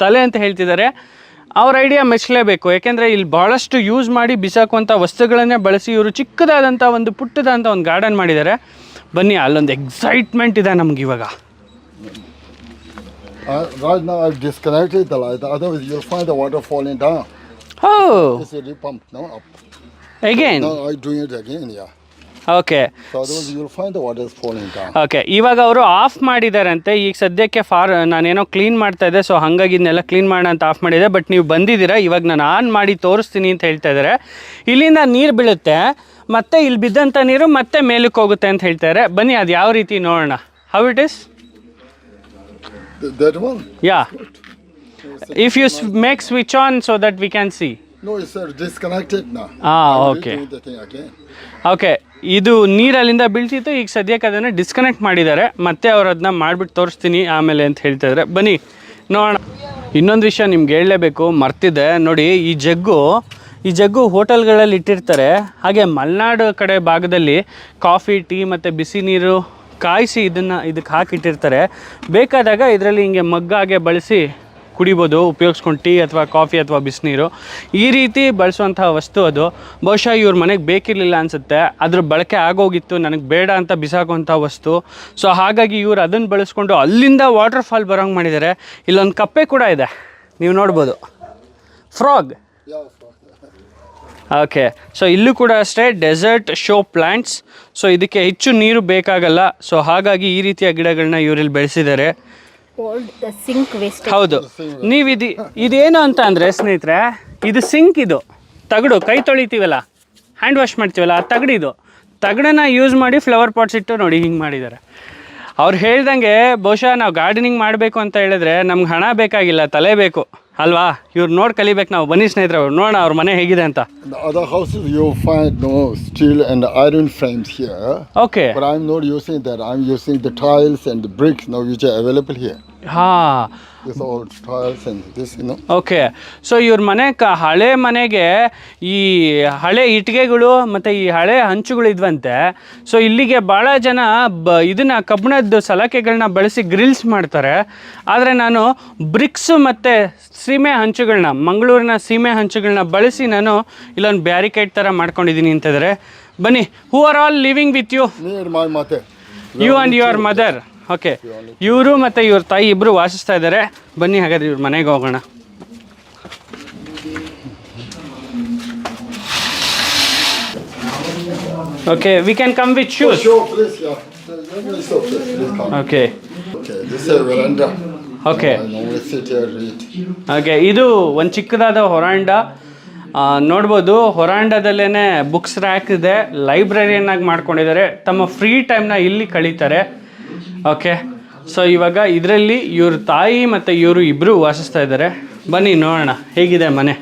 ತಲೆ ಅಂತ ಹೇಳ್ತಿದ್ದಾರೆ. ಅವ್ರ ಐಡಿಯಾ ಮೆಚ್ಚಲೇಬೇಕು. ಯಾಕೆಂದರೆ ಇಲ್ಲಿ ಭಾಳಷ್ಟು ಯೂಸ್ ಮಾಡಿ ಬಿಸಾಕುವಂಥ ವಸ್ತುಗಳನ್ನೇ ಬಳಸಿ ಇವರು ಚಿಕ್ಕದಾದಂಥ ಒಂದು ಪುಟ್ಟದಂಥ ಒಂದು ಗಾರ್ಡನ್ ಮಾಡಿದ್ದಾರೆ. ಬನ್ನಿ ಅಲ್ಲೊಂದು ಎಕ್ಸೈಟ್ಮೆಂಟ್ ಇದೆ ನಮ್ಗೆ ಇವಾಗ. ಓಕೆ ಓಕೆ ಇವಾಗ ಅವರು ಆಫ್ ಮಾಡಿದಾರಂತೆ. ಈಗ ಸದ್ಯಕ್ಕೆ ಫಾರ್ ನಾನೇನೋ ಕ್ಲೀನ್ ಮಾಡ್ತಾ ಇದ್ದೆ ಸೊ ಹಾಗಾಗಿ ಇದನ್ನೆಲ್ಲ ಕ್ಲೀನ್ ಮಾಡೋಣ ಅಂತ ಆಫ್ ಮಾಡಿದೆ. ಬಟ್ ನೀವು ಬಂದಿದ್ದೀರಾ ಇವಾಗ ನಾನು ಆನ್ ಮಾಡಿ ತೋರಿಸ್ತೀನಿ ಅಂತ ಹೇಳ್ತಾ ಇದ್ದಾರೆ ಇಲ್ಲಿಂದ ನೀರು ಬೀಳುತ್ತೆ ಮತ್ತೆ ಇಲ್ಲಿ ಬಿದ್ದಂಥ ನೀರು ಮತ್ತೆ ಮೇಲಕ್ಕೆ ಹೋಗುತ್ತೆ ಅಂತ ಹೇಳ್ತಾರೆ ಬನ್ನಿ ಅದು ಯಾವ ರೀತಿ ನೋಡೋಣ. How it is ya if you make switch on so that we can see again. Okay ಇದು ನೀರಲ್ಲಿಂದ ಬೀಳ್ತಿತ್ತು, ಈಗ ಸದ್ಯಕ್ಕೆ ಅದನ್ನು ಡಿಸ್ಕನೆಕ್ಟ್ ಮಾಡಿದ್ದಾರೆ. ಮತ್ತೆ ಅವ್ರು ಅದನ್ನ ಮಾಡಿಬಿಟ್ಟು ತೋರಿಸ್ತೀನಿ ಆಮೇಲೆ ಅಂತ ಹೇಳ್ತಾ ಇದ್ದಾರೆ ಬನ್ನಿ, ನೋಡೋಣ. ಇನ್ನೊಂದು ವಿಷಯ ನಿಮ್ಗೆ ಹೇಳಲೇಬೇಕು ಮರ್ತಿದೆ ನೋಡಿ, ಈ ಜಗ್ಗು ಈ ಜಗ್ಗು ಹೋಟೆಲ್ಗಳಲ್ಲಿ ಇಟ್ಟಿರ್ತಾರೆ. ಹಾಗೆ ಮಲೆನಾಡು ಕಡೆ ಭಾಗದಲ್ಲಿ ಕಾಫಿ, ಟೀ ಮತ್ತು ಬಿಸಿ ನೀರು ಕಾಯಿಸಿ ಇದನ್ನು, ಇದಕ್ಕೆ ಹಾಕಿಟ್ಟಿರ್ತಾರೆ. ಬೇಕಾದಾಗ ಇದರಲ್ಲಿ ಹಿಂಗೆ ಮಗ್ಗಾಗೆ ಬಳಸಿ ಕುಡಿಬೋದು, ಉಪಯೋಗಿಸ್ಕೊಂಡು ಟೀ ಅಥವಾ ಕಾಫಿ ಅಥವಾ ಬಿಸಿನೀರು. ಈ ರೀತಿ ಬಳಸುವಂಥ ವಸ್ತು ಅದು. ಬಹುಶಃ ಇವ್ರ ಮನೆಗೆ ಬೇಕಿರಲಿಲ್ಲ ಅನಿಸುತ್ತೆ. ಅದ್ರ ಬಳಕೆ ಆಗೋಗಿತ್ತು, ನನಗೆ ಬೇಡ ಅಂತ ಬಿಸಾಕುವಂಥ ವಸ್ತು. ಸೊ, ಹಾಗಾಗಿ ಇವ್ರು ಅದನ್ನು ಬಳಸ್ಕೊಂಡು ಅಲ್ಲಿಂದ ವಾಟರ್ ಫಾಲ್ ಬರೋಂಗೆ ಮಾಡಿದ್ದಾರೆ ಇಲ್ಲೊಂದು ಕಪ್ಪೆ ಕೂಡ ಇದೆ. ನೀವು ನೋಡ್ಬೋದು. ಫ್ರಾಗ್ ಓಕೆ ಸೊ ಇಲ್ಲೂ ಕೂಡ ಅಷ್ಟೇ ಡೆಸರ್ಟ್ ಶೋ ಪ್ಲ್ಯಾಂಟ್ಸ್ ಸೊ ಇದಕ್ಕೆ ಹೆಚ್ಚು ನೀರು ಬೇಕಾಗಲ್ಲ. ಸೊ ಹಾಗಾಗಿ ಈ ರೀತಿಯ ಗಿಡಗಳನ್ನ ಇವರಲ್ಲಿ ಬೆಳೆಸಿದ್ದಾರೆ ಓಲ್ಡ್ ಸಿಂಕ್ ಹೌದು. ನೀವು ಇದು ಇದೇನು ಅಂತ ಅಂದರೆ ಸ್ನೇಹಿತರೆ, ಇದು ಸಿಂಕ್ ಇದು. ತಗಡು, ಕೈ ತೊಳಿತೀವಲ್ಲ ಹ್ಯಾಂಡ್ ವಾಶ್ ಮಾಡ್ತೀವಲ್ಲ, ಆ ತಗಡಿದು ತಗಡನ್ನ ಯೂಸ್ ಮಾಡಿ ಫ್ಲವರ್ ಪಾಟ್ಸ್ ಇಟ್ಟು ನೋಡಿ ಹಿಂಗೆ ಮಾಡಿದ್ದಾರೆ ಅವ್ರು ಹೇಳ್ದಂಗೆ, ಬಹುಶಃ ನಾವು ಗಾರ್ಡನಿಂಗ್ ಮಾಡಬೇಕು ಅಂತ ಹೇಳಿದ್ರೆ ನಮ್ಗೆ ಹಣ ಬೇಕಾಗಿಲ್ಲ, ತಲೆ ಬೇಕು. ಅಲ್ವಾ? ಇವ್ರು ನೋಡಿ ಕಲಿಬೇಕು ನಾವು. ಬನ್ನಿ ಸ್ನೇಹಿತರೆ ನೋಡೋಣ ಅವ್ರ ಮನೆ ಹೇಗಿದೆ ಅಂತ. Other house you find no steel and iron frames here okay but I am not using that I am using the tiles and the bricks no which available here ಹಾಂ. This all tiles and this, you know. Okay so ಇವ್ರ ಮನೆ ಕ ಹಳೆ ಮನೆಗೆ ಈ ಹಳೆ ಇಟ್ಟಿಗೆಗಳು ಮತ್ತು ಈ ಹಳೆ ಹಂಚುಗಳು ಇದ್ವಂತೆ. ಸೊ ಇಲ್ಲಿಗೆ ಭಾಳ ಜನ ಬ ಇದನ್ನು ಕಬ್ಬಿಣದ ಸಲಾಕೆಗಳನ್ನ ಬಳಸಿ ಗ್ರಿಲ್ಸ್ ಮಾಡ್ತಾರೆ. ಆದರೆ ನಾನು ಬ್ರಿಕ್ಸ್ ಮತ್ತು ಸೀಮೆ ಹಂಚುಗಳನ್ನ ಮಂಗಳೂರಿನ ಸೀಮೆ ಹಂಚುಗಳನ್ನ ಬಳಸಿ ನಾನು ಇಲ್ಲೊಂದು ಬ್ಯಾರಿಕೇಡ್ ಥರ ಮಾಡ್ಕೊಂಡಿದ್ದೀನಿ ಅಂತಂದರೆ ಬನ್ನಿ who are all living with you Me and my mother. You and your mother okay. ಇವರು ಮತ್ತು ಇವ್ರ ತಾಯಿ ಇಬ್ಬರು ವಾಸಿಸ್ತಾ ಇದ್ದಾರೆ ಬನ್ನಿ ಹಾಗಾದ್ರೆ ಇವ್ರ ಮನೆಗೆ ಹೋಗೋಣ. Okay we can come with shoes. Okay okay. Okay ಇದು ಒಂದು ಚಿಕ್ಕದಾದ ಹೊರಾಂಡ. ನೋಡ್ಬೋದು ಹೊರಾಂಡದಲ್ಲೇ ಬುಕ್ಸ್ ರ್ಯಾಕ್ ಇದೆ. ಲೈಬ್ರರಿಯನ್ನಾಗಿ ಮಾಡ್ಕೊಂಡಿದ್ದಾರೆ. ತಮ್ಮ ಫ್ರೀ ಟೈಮ್ನ ಇಲ್ಲಿ ಕಳೀತಾರೆ. ಓಕೆ ಸೊ ಇವಾಗ ಇದರಲ್ಲಿ ಇವ್ರ ತಾಯಿ ಮತ್ತು ಇವರು ಇಬ್ಬರು ವಾಸಿಸ್ತಾ ಇದ್ದಾರೆ. ಬನ್ನಿ, ನೋಡೋಣ. ಹೇಗಿದೆ ಮನೆ?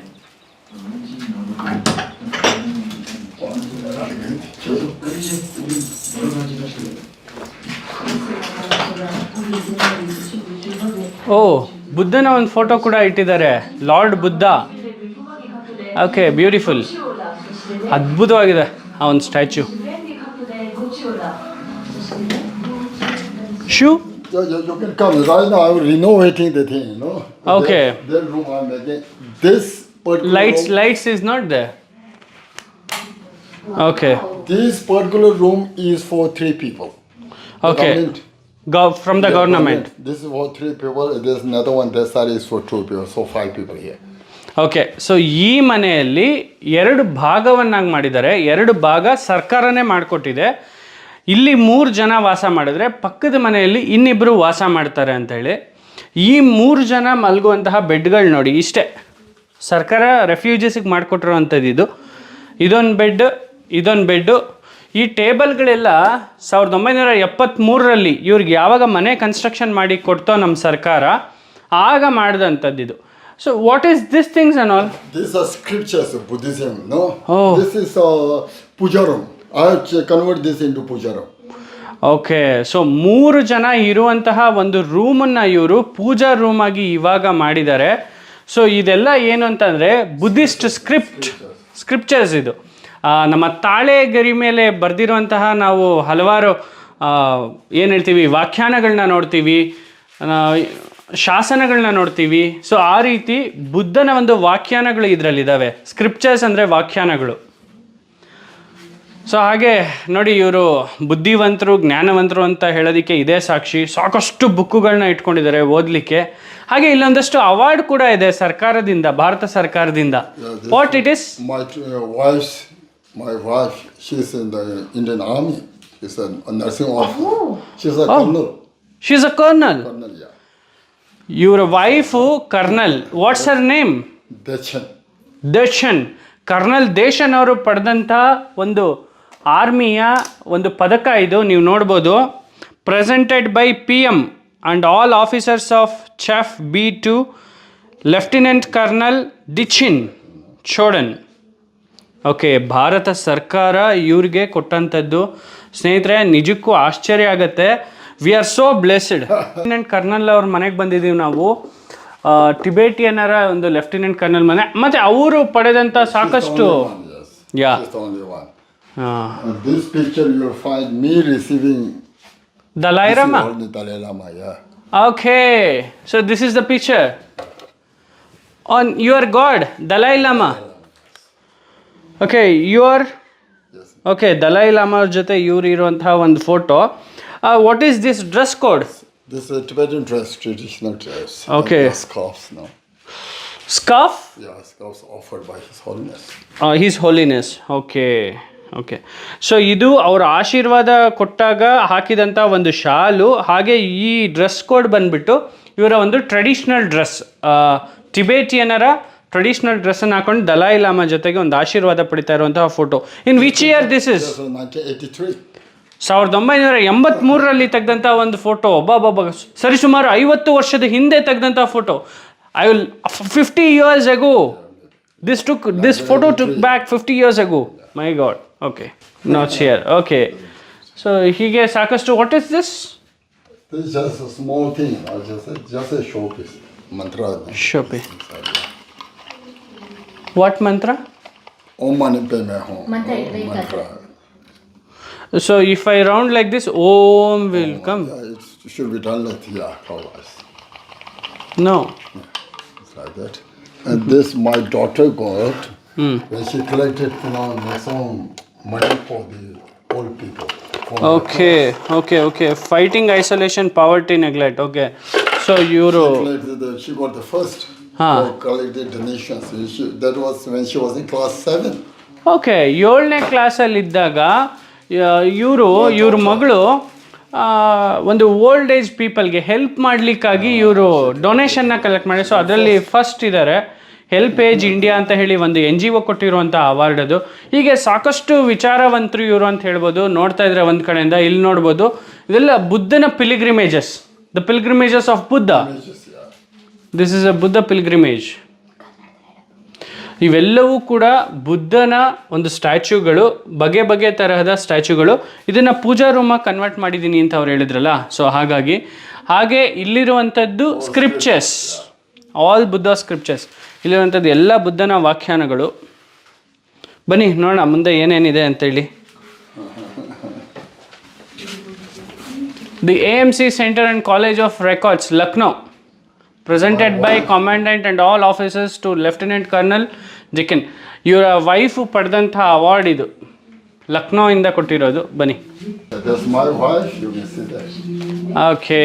ಓ, ಬುದ್ಧನ ಒಂದು ಫೋಟೋ ಕೂಡ ಇಟ್ಟಿದ್ದಾರೆ. ಲಾರ್ಡ್ ಬುದ್ಧ. ಓಕೆ ಬ್ಯೂಟಿಫುಲ್ ಅದ್ಭುತವಾಗಿದೆ. ಆ ಒಂದು ಸ್ಟ್ಯಾಚ್ಯೂ ಶೂ You, you, you can come. Right now, I'm renovating the thing, you know. Okay. That, that room I'm making. This particular Lights room, lights is not there. Okay this particular room is for three people. Okay. Okay government- the the government. This is for three people. There's another one. That side is for two people. So five people here. Okay so ಈ ಮನೆಯಲ್ಲಿ ಎರಡು ಭಾಗವನ್ನಾಗಿ ಮಾಡಿದ್ದಾರೆ ಎರಡು ಭಾಗ ಸರ್ಕಾರನೇ ಮಾಡಿಕೊಟ್ಟಿದೆ ಇಲ್ಲಿ ಮೂರು ಜನ ವಾಸ ಮಾಡಿದ್ರೆ ಪಕ್ಕದ ಮನೆಯಲ್ಲಿ ಇನ್ನಿಬ್ಬರು ವಾಸ ಮಾಡ್ತಾರೆ ಅಂತೇಳಿ ಈ ಮೂರು ಜನ ಮಲಗುವಂತಹ ಬೆಡ್ಗಳು ನೋಡಿ ಇಷ್ಟೇ. ಸರ್ಕಾರ ರೆಫ್ಯೂಜೀಸಿಗೆ ಮಾಡಿಕೊಟ್ಟಿರುವಂಥದ್ದು ಇದು ಇದೊಂದು ಬೆಡ್ ಇದೊಂದು ಬೆಡ್ಡು. ಈ ಟೇಬಲ್ಗಳೆಲ್ಲ ಸಾವಿರದ ಒಂಬೈನೂರ ಎಪ್ಪತ್ತ್ಮೂರರಲ್ಲಿ ಇವ್ರಿಗೆ ಯಾವಾಗ ಮನೆ ಕನ್ಸ್ಟ್ರಕ್ಷನ್ ಮಾಡಿ ಕೊಡ್ತೋ ನಮ್ಮ ಸರ್ಕಾರ ಆಗ ಮಾಡಿದಂಥದ್ದು ಇದು so what is this things on all this are scriptures Buddhism Buddhism. This is puja room. I convert this into puja okay so ಮೂರು ಜನ ಇರುವಂತಹ ಒಂದು ರೂಮನ್ನು ಇವರು ಪೂಜಾ ರೂಮ್ ಆಗಿ ಇವಾಗ ಮಾಡಿದ್ದಾರೆ. ಸೊ ಇದೆಲ್ಲ ಏನು ಅಂತಂದರೆ ಬುದ್ಧಿಸ್ಟ್ ಸ್ಕ್ರಿಪ್ಟ್ ಸ್ಕ್ರಿಪ್ಚರ್ಸ್ ಇದು. ನಮ್ಮ ತಾಳೆ ಗರಿ ಮೇಲೆ ಬರೆದಿರುವಂತಹ ನಾವು ಹಲವಾರು ಏನು ಹೇಳ್ತೀವಿ ವ್ಯಾಖ್ಯಾನಗಳನ್ನ ನೋಡ್ತೀವಿ ಶಾಸನಗಳನ್ನ ನೋಡ್ತೀವಿ. ಸೊ ಆ ರೀತಿ ಬುದ್ಧನ ಒಂದು ವ್ಯಾಖ್ಯಾನಗಳು ಇದರಲ್ಲಿದ್ದಾವೆ ಸ್ಕ್ರಿಪ್ಚರ್ಸ್ ಅಂದರೆ ವ್ಯಾಖ್ಯಾನಗಳು. ಸೊ ಹಾಗೆ ನೋಡಿ ಇವರು ಬುದ್ಧಿವಂತರು ಜ್ಞಾನವಂತರು ಅಂತ ಹೇಳೋದಕ್ಕೆ ಇದೇ ಸಾಕ್ಷಿ ಸಾಕಷ್ಟು ಬುಕ್ಕುಗಳನ್ನ ಇಟ್ಕೊಂಡಿದ್ದಾರೆ ಓದಲಿಕ್ಕೆ ಹಾಗೆ ಇಲ್ಲೊಂದಷ್ಟು ಅವಾರ್ಡ್ ಕೂಡ ಇದೆ ಸರ್ಕಾರದಿಂದ ಭಾರತ ಸರ್ಕಾರದಿಂದ what it is My uh, wife, my wife, she's in the Indian Army. She's a, a nursing officer. She's a colonel. She's a colonel Colonel, yeah. ಇವರ wife colonel what's her name Dachen. ದರ್ಶನ್ colonel ದೇಶನ್ ಅವರು ಪಡೆದಂತಹ ಒಂದು ಆರ್ಮಿಯ ಒಂದು ಪದಕ ಇದು ನೀವು ನೋಡ್ಬೋದು. Presented by P M and all officers of chief B to lieutenant colonel Dechen Chodon okay Bharat ಸರ್ಕಾರ ಇವ್ರಿಗೆ ಕೊಟ್ಟಂಥದ್ದು. ಸ್ನೇಹಿತರೆ ನಿಜಕ್ಕೂ ಆಶ್ಚರ್ಯ ಆಗುತ್ತೆ. We are so blessed lieutenant colonel ಅವ್ರ ಮನೆಗೆ ಬಂದಿದ್ದೀವಿ ನಾವು. ಟಿಬೆಟಿಯನ್ನರ ಒಂದು ಲೆಫ್ಟಿನೆಂಟ್ ಕರ್ನಲ್ ಮನೆ. ಮತ್ತು ಅವರು ಪಡೆದಂಥ ಸಾಕಷ್ಟು One, yes. Yeah. She's the only one. ಆ, In this picture, you'll find me receiving Dalai this is Lama all the Dalai Lama, yeah. Okay so this is the picture on your god Dalai Lama okay your Yes. Okay Dalai Lama ಅವ್ರ ಜೊತೆ ಇವ್ರು ಇರುವಂತಹ ಒಂದು photo what is this dress code This is a Tibetan dress, traditional dress. Okay. And the scarves now. Scarf Yeah, scarves offered by His Holiness. His Holiness okay Okay so ಇದು ಅವರ ಆಶೀರ್ವಾದ ಕೊಟ್ಟಾಗ ಹಾಕಿದಂಥ ಒಂದು ಶಾಲು. ಹಾಗೆ ಈ ಡ್ರೆಸ್ ಕೋಡ್ ಬಂದ್ಬಿಟ್ಟು ಇವರ ಒಂದು ಟ್ರೆಡಿಷ್ನಲ್ ಡ್ರೆಸ್ ಟಿಬೇಟಿಯನರ ಟ್ರೆಡಿಷ್ನಲ್ ಡ್ರೆಸ್ಸನ್ನು ಹಾಕೊಂಡು ದಲಾಯಿ ಲಾಮಾ ಜೊತೆಗೆ ಒಂದು ಆಶೀರ್ವಾದ ಪಡಿತಾ ಇರುವಂತಹ photo in which year this is So 1983. ಸಾವಿರದ ಒಂಬೈನೂರ ಎಂಬತ್ಮೂರರಲ್ಲಿ ತೆಗೆದಂಥ ಒಂದು ಫೋಟೋ ಒಬ್ಬ ಸರಿಸುಮಾರು ಐವತ್ತು ವರ್ಷದ ಹಿಂದೆ ತೆಗೆದಂಥ photo I will fifty years ago this took this photo took back fifty years ago my god Okay not here okay so ಹೀಗೆ ಸಾಕಷ್ಟು what is this This is just a small thing. I just just a showpiece. Mantra. Showpiece what mantra Om mani padme hum. Mantra ಇಡ್ಬೇಕಾದ್ರೆ. Mantra. So if I round like this Om will come Yeah, it should be done like yeah, otherwise. No It's like that. And this my daughter got when she collected you know some money for the old people. Okay, okay, okay. Fighting isolation, poverty, neglect. Okay. So, Euro. She, collected the, she got the first Huh. for collected donations. She, that was when she was in class 7. Okay ಏಳನೇ ಕ್ಲಾಸಲ್ಲಿದ್ದಾಗ ಇವರು ಇವ್ರ ಮಗಳು ಆ, ಒಂದು old age ಪೀಪಲ್ಗೆ help ಮಾಡಲಿಕ್ಕಾಗಿ ಇವರು ಡೊನೇಷನ್ನ ಕಲೆಕ್ಟ್ ಮಾಡಿ ಸೊ ಅದರಲ್ಲಿ ಫಸ್ಟ್ ಇದ್ದಾರೆ ಹೆಲ್ಪ್ ಏಜ್ ಇಂಡಿಯಾ ಅಂತ ಹೇಳಿ ಒಂದು ಎನ್ ಜಿ ಒ ಕೊಟ್ಟಿರುವಂಥ ಅವಾರ್ಡ್ ಅದು. ಹೀಗೆ ಸಾಕಷ್ಟು ವಿಚಾರವಂತರು ಇವರು ಅಂತ ಹೇಳ್ಬೋದು. ನೋಡ್ತಾ ಇದ್ರೆ ಒಂದು ಕಡೆಯಿಂದ ಇಲ್ಲಿ ನೋಡ್ಬೋದು. ಇದೆಲ್ಲ ಬುದ್ಧನ pilgrimages. The pilgrimages of Buddha. This is a Buddha pilgrimage. ಇವೆಲ್ಲವೂ ಕೂಡ ಬುದ್ಧನ ಒಂದು ಸ್ಟ್ಯಾಚ್ಯೂಗಳು, ಬಗೆ ಬಗೆ ತರಹದ ಸ್ಟ್ಯಾಚ್ಯೂಗಳು. ಇದನ್ನು ಪೂಜಾ ರೂಮ ಕನ್ವರ್ಟ್ ಮಾಡಿದ್ದೀನಿ ಅಂತ ಅವ್ರು ಹೇಳಿದ್ರಲ್ಲ. ಸೊ ಹಾಗಾಗಿ, ಹಾಗೆ ಇಲ್ಲಿರುವಂಥದ್ದು ಸ್ಕ್ರಿಪ್ಚರ್ಸ್ ಆಲ್ ಬುದ್ಧ ಸ್ಕ್ರಿಪ್ಚರ್ಸ್ ಇಲ್ಲಿರುವಂಥದ್ದು ಎಲ್ಲ ಬುದ್ಧನ ವ್ಯಾಖ್ಯಾನಗಳು. ಬನ್ನಿ ನೋಡೋಣ ಮುಂದೆ ಏನೇನಿದೆ ಅಂತೇಳಿ. The A M C centre and college of records Lucknow presented by commandant and all officers to lieutenant colonel ಜಿಕಿನ್ ಇವರ ವೈಫು ಪಡೆದಂಥ ಅವಾರ್ಡ್ ಇದು. ಲಕ್ನೋಯಿಂದ ಕೊಟ್ಟಿರೋದು. ಬನ್ನಿ. ಓಕೆ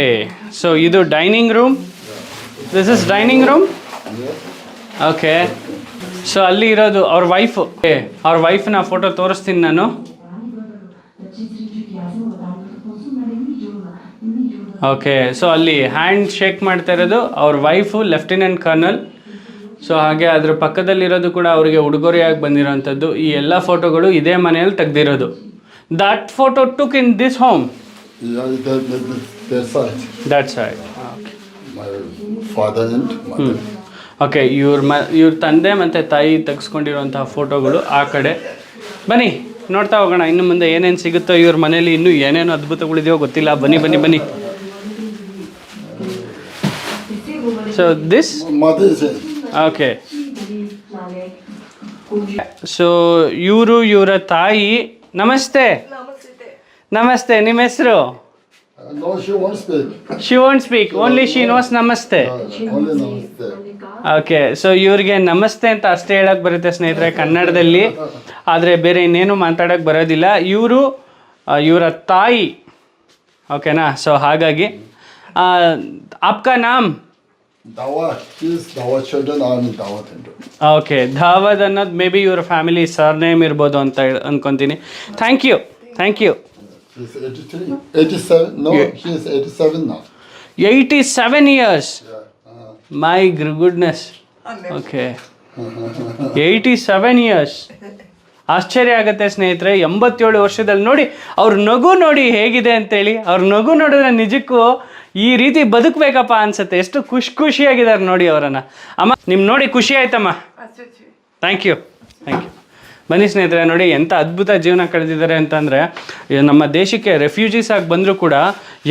ಸೊ ಇದು dining room this is dining room okay so ಅಲ್ಲಿ ಇರೋದು ಅವ್ರ ವೈಫು ಅವ್ರ ವೈಫ್ನ ಫೋಟೋ ತೋರಿಸ್ತೀನಿ ನಾನು. ಓಕೆ ಸೊ ಅಲ್ಲಿ ಹ್ಯಾಂಡ್ ಶೇಕ್ ಮಾಡ್ತಾ ಇರೋದು ಅವ್ರ ವೈಫು ಲೆಫ್ಟಿನೆಂಟ್ ಕರ್ನಲ್ ಸೊ ಹಾಗೆ ಅದ್ರ ಪಕ್ಕದಲ್ಲಿರೋದು ಕೂಡ ಅವರಿಗೆ ಉಡುಗೊರೆಯಾಗಿ ಬಂದಿರೋವಂಥದ್ದು ಈ ಎಲ್ಲ ಫೋಟೋಗಳು ಇದೇ ಮನೆಯಲ್ಲಿ ತೆಗ್ದಿರೋದು. That photo took in this home Yeah, okay ಇವ್ರ ಮ ಇವ್ರ ತಂದೆ ಮತ್ತು ತಾಯಿ ತೆಗೆಸ್ಕೊಂಡಿರುವಂತಹ ಫೋಟೋಗಳು ಆ ಕಡೆ. ಬನ್ನಿ ನೋಡ್ತಾ ಹೋಗೋಣ ಇನ್ನು ಮುಂದೆ ಏನೇನು ಸಿಗುತ್ತೋ ಇವ್ರ ಮನೇಲಿ ಇನ್ನೂ ಏನೇನು ಅದ್ಭುತಗಳಿದೆಯೋ ಗೊತ್ತಿಲ್ಲ. ಬನ್ನಿ ಬನ್ನಿ ಬನ್ನಿ. ಸೊ ದಿಸ್ ಓಕೆ ಸೊ ಇವರು ಇವರ ತಾಯಿ ನಮಸ್ತೆ. ನಮಸ್ತೆ. ನಿಮ್ಮ ಹೆಸರು? No, she won't speak. She won't speak only she knows namaste Uh, only namaste. Okay so ಇವ್ರಿಗೆ ನಮಸ್ತೆ ಅಂತ ಅಷ್ಟೇ ಹೇಳಕ್ ಬರುತ್ತೆ ಸ್ನೇಹಿತರೆ ಕನ್ನಡದಲ್ಲಿ. ಆದರೆ ಬೇರೆ ಇನ್ನೇನು ಮಾತಾಡೋಕ್ಕೆ ಬರೋದಿಲ್ಲ. ಇವರು ಇವರ ತಾಯಿ. ಓಕೆನಾ? ಸೊ ಹಾಗಾಗಿ ಆ, ಆಪ್ಕಾ ನಾಮ್? Dawa, she's Dawa children are in Dawa Tendo. Okay ಧಾವದ್ ಅನ್ನೋದು ಮೇ ಬಿ ಇವ್ರ ಫ್ಯಾಮಿಲಿ ಸರ್ ನೇಮ್ ಇರ್ಬೋದು ಅಂತ ಹೇಳ್- ಅನ್ಕೊಂತೀನಿ. Thank you thank you She's 83. 87. No, Yeah. she's 87 now. Eighty seven years Yeah. Uh, my goodness okay eighty seven years ಆಶ್ಚರ್ಯ ಆಗುತ್ತೆ ಸ್ನೇಹಿತರೆ ಎಂಬತ್ತೇಳು ವರ್ಷದಲ್ಲಿ ನೋಡಿ ಅವ್ರ ನಗು ನೋಡಿ ಹೇಗಿದೆ ಅಂತೇಳಿ ಅವ್ರ ನಗು ನೋಡಿದ್ರೆ ನಿಜಕ್ಕೂ ಈ ರೀತಿ ಬದುಕಬೇಕಪ್ಪ ಅನ್ಸುತ್ತೆ. ಎಷ್ಟು ಖುಷಿ ಖುಷಿಯಾಗಿದ್ದಾರೆ ನೋಡಿ ಅವರನ್ನು. ಅಮ್ಮ ನಿಮ್ಮ ನೋಡಿ ಖುಷಿ ಆಯ್ತಮ್ಮ? ಥ್ಯಾಂಕ್ ಯು ಥ್ಯಾಂಕ್ ಯು ಬನ್ನಿ ಸ್ನೇಹಿತರೆ, ನೋಡಿ ಎಂಥ ಅದ್ಭುತ ಜೀವನ ಕಳೆದಿದ್ದಾರೆ ಅಂತಂದರೆ ನಮ್ಮ ದೇಶಕ್ಕೆ ರೆಫ್ಯೂಜೀಸ್ ಆಗಿ ಬಂದರೂ ಕೂಡ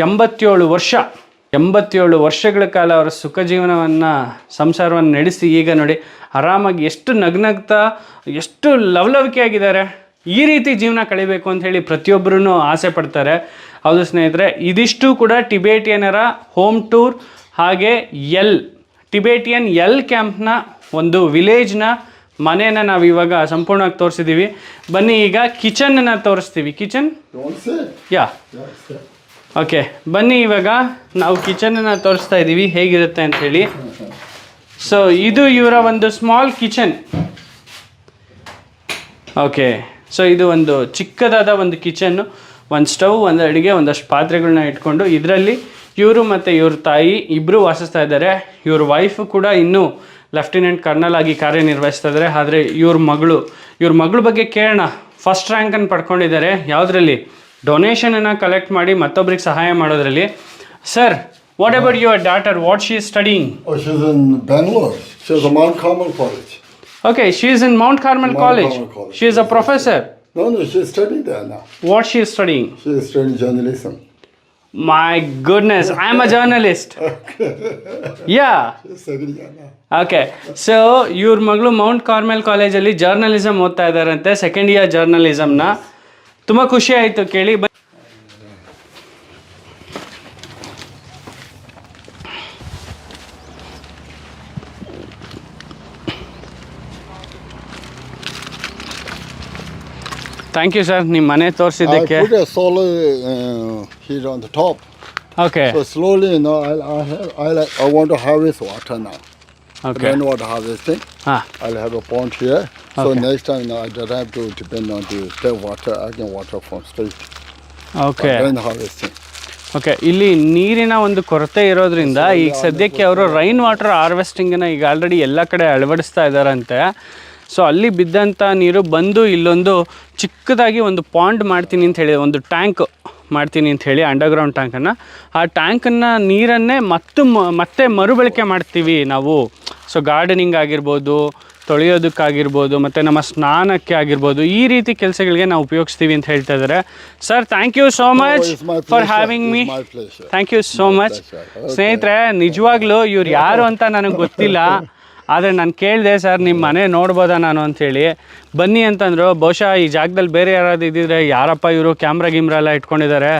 ಎಂಬತ್ತೇಳು ವರ್ಷ, ಎಂಬತ್ತೇಳು ವರ್ಷಗಳ ಕಾಲ ಅವರ ಸುಖ ಜೀವನವನ್ನು, ಸಂಸಾರವನ್ನು ನಡೆಸಿ ಈಗ ನೋಡಿ ಆರಾಮಾಗಿ ಎಷ್ಟು ನಗ್ನಗ್ತಾ, ಎಷ್ಟು ಲವಲವಿಕೆಯಾಗಿದ್ದಾರೆ ಈ ರೀತಿ ಜೀವನ ಕಳಿಬೇಕು ಅಂತ ಹೇಳಿ ಪ್ರತಿಯೊಬ್ಬರೂ ಆಸೆ ಪಡ್ತಾರೆ. ಹೌದು ಸ್ನೇಹಿತರೆ, ಇದಿಷ್ಟು ಕೂಡ ಟಿಬೇಟಿಯನರ ಹೋಮ್ ಟೂರ್ ಹಾಗೆ ಎಲ್, ಟಿಬೇಟಿಯನ್ ಎಲ್ ಕ್ಯಾಂಪ್ನ ಒಂದು ವಿಲೇಜ್ನ ಮನೇನ ನಾವು ಇವಾಗ ಸಂಪೂರ್ಣವಾಗಿ ತೋರಿಸಿದ್ದೀವಿ ಬನ್ನಿ ಈಗ ಕಿಚನ್ನ ತೋರಿಸ್ತೀವಿ. ಕಿಚನ್? ಯಾ. ಓಕೆ. ಬನ್ನಿ ಇವಾಗ ನಾವು ಕಿಚನನ್ನು ತೋರಿಸ್ತಾ ಇದ್ದೀವಿ ಹೇಗಿರುತ್ತೆ ಅಂತ ಹೇಳಿ ಸೊ ಇದು ಇವರ ಒಂದು ಸ್ಮಾಲ್ ಕಿಚನ್ ಓಕೆ. ಸೊ ಇದು ಒಂದು ಚಿಕ್ಕದಾದ ಒಂದು ಕಿಚನ್ನು ಒಂದು ಸ್ಟವ್ ಒಂದು ಅಡುಗೆ ಒಂದಷ್ಟು ಪಾತ್ರೆಗಳನ್ನ ಇಟ್ಕೊಂಡು ಇದರಲ್ಲಿ ಇವರು ಮತ್ತು ಇವ್ರ ತಾಯಿ ಇಬ್ಬರು ವಾಸಿಸ್ತಾ ಇದ್ದಾರೆ. ಇವ್ರ ವೈಫು ಕೂಡ ಇನ್ನೂ ಲೆಫ್ಟಿನೆಂಟ್ ಕರ್ನಲ್ ಆಗಿ ಕಾರ್ಯನಿರ್ವಹಿಸ್ತಾ ಇದ್ದಾರೆ ಆದರೆ ಇವ್ರ ಮಗಳು ಇವ್ರ ಮಗಳ ಬಗ್ಗೆ ಕೇಳೋಣ. ಫಸ್ಟ್ ರ್ಯಾಂಕನ್ನು ಪಡ್ಕೊಂಡಿದ್ದಾರೆ. ಯಾವುದರಲ್ಲಿ? ಡೊನೇಷನನ್ನು ಕಲೆಕ್ಟ್ ಮಾಡಿ ಮತ್ತೊಬ್ರಿಗೆ ಸಹಾಯ ಮಾಡೋದ್ರಲ್ಲಿ. Sir what about your daughter what she studying. Okay she is in Mount Carmel College she is a professor. What she is studying journalism. My goodness, I'm a journalist. Yeah. She's studying okay so ಇವ್ರ ಮಗಳು Mount Carmel ಕಾಲೇಜಲ್ಲಿ journalism ಓದ್ತಾ ಇದ್ದಾರಂತೆ second year ಜರ್ನಲಿಸಮ್ನ ತುಂಬ ಖುಷಿ ಆಯಿತು ಕೇಳಿ thank you sir ನಿಮ್ಮ ಮನೆ ತೋರಿಸಿದ್ದಕ್ಕೆ. Solar on the top okay so slowly no I I like I want to harvest water ನಾವು ಓಕೆ ರೈನ್ ವಾಟರ್ ಹಾರ್ವೆಸ್ಟಿಂಗ್ ಹಾಂ I have a pond so next time I don't to depend on the stay water I can water from stay okay rain harvesting okay ಇಲ್ಲಿ ನೀರಿನ ಒಂದು ಕೊರತೆ ಇರೋದ್ರಿಂದ ಈಗ ಸದ್ಯಕ್ಕೆ ಅವರು ರೈನ್ ವಾಟರ್ ಹಾರ್ವೆಸ್ಟಿಂಗನ್ನು ಈಗ ಆಲ್ರೆಡಿ ಎಲ್ಲ ಕಡೆ ಅಳವಡಿಸ್ತಾ ಇದ್ದಾರಂತೆ ಸೊ ಅಲ್ಲಿ ಬಿದ್ದಂಥ ನೀರು ಬಂದು ಇಲ್ಲೊಂದು ಚಿಕ್ಕದಾಗಿ ಒಂದು ಪಾಂಡ್ ಮಾಡ್ತೀನಿ ಅಂತ ಹೇಳಿ ಒಂದು ಟ್ಯಾಂಕ್ ಮಾಡ್ತೀನಿ ಅಂತ ಹೇಳಿ ಅಂಡರ್ಗ್ರೌಂಡ್ ಟ್ಯಾಂಕನ್ನು ಆ ಟ್ಯಾಂಕನ್ನು ನೀರನ್ನೇ ಮತ್ತು ಮತ್ತೆ ಮರುಬಳಕೆ ಮಾಡ್ತೀವಿ ನಾವು. ಸೊ ಗಾರ್ಡನಿಂಗ್ ಆಗಿರ್ಬೋದು ತೊಳೆಯೋದಕ್ಕಾಗಿರ್ಬೋದು ಮತ್ತು ನಮ್ಮ ಸ್ನಾನಕ್ಕೆ ಆಗಿರ್ಬೋದು ಈ ರೀತಿ ಕೆಲಸಗಳಿಗೆ ನಾವು ಉಪಯೋಗಿಸ್ತೀವಿ ಅಂತ ಹೇಳ್ತಾ ಇದ್ದಾರೆ sir thank you so much for. Having me thank you so much ಸ್ನೇಹಿತರೆ ನಿಜವಾಗ್ಲೂ ಇವ್ರು ಯಾರು ಅಂತ ನನಗೆ ಗೊತ್ತಿಲ್ಲ. ಆದರೆ ನಾನು ಕೇಳಿದೆ ಸರ್ ನಿಮ್ಮ ಮನೆ ನೋಡ್ಬೋದಾ ನಾನು? ಅಂಥೇಳಿ ಬನ್ನಿ ಅಂತಂದರು ಬಹುಶಃ ಈ ಜಾಗದಲ್ಲಿ ಬೇರೆ ಯಾರಾದ್ರು ಇದ್ದಿದ್ರೆ ಯಾರಪ್ಪ ಇವರು ಕ್ಯಾಮ್ರಾ ಗಿಮ್ರಾ ಎಲ್ಲ ಇಟ್ಕೊಂಡಿದ್ದಾರೆ?